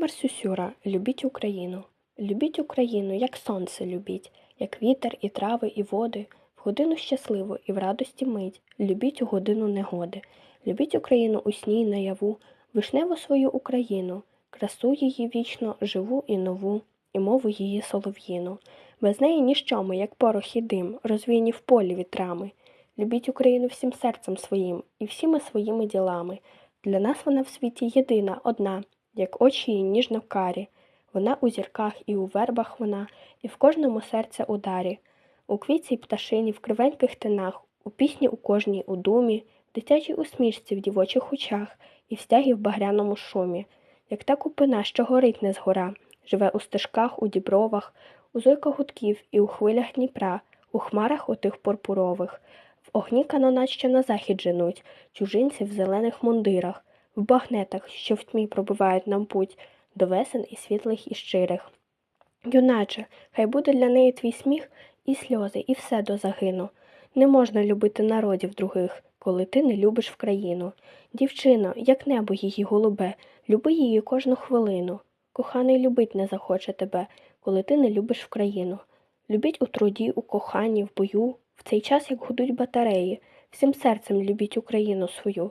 Марсюсюра, любіть Україну. Любіть Україну, як сонце любіть, як вітер і трави, і води, в годину щасливу і в радості мить, любіть у годину негоди. Любіть Україну у сні й наяву, вишневу свою Україну, красу її вічно, живу і нову, і мову її солов'їну. Без неї ніщо ми, як порох і дим, розвіяні в полі вітрами. Любіть Україну всім серцем своїм і всіми своїми ділами. Для нас вона в світі єдина, одна, як очі її ніжно карі. Вона у зірках і у вербах вона, і в кожному серця ударі, у квітці й пташині, в кривеньких тинах, у пісні у кожній у думі, в дитячій усмішці в дівочих очах і в стягі в багряному шумі, як та купина, що горить не згора, живе у стежках, у дібровах, у зойках гудків і у хвилях Дніпра, у хмарах отих пурпурових, в огні канонат, що на захід женуть, чужинці в зелених мундирах, в багнетах, що в тьмі пробивають нам путь, до весен і світлих і щирих. Юначе, хай буде для неї твій сміх і сльози, і все до загину. Не можна любити народів других, коли ти не любиш в країну. Дівчино, як небо її голубе, люби її кожну хвилину. Коханий любить не захоче тебе, коли ти не любиш в країну. Любіть у труді, у коханні, в бою, в цей час, як гудуть батареї, всім серцем любіть Україну свою,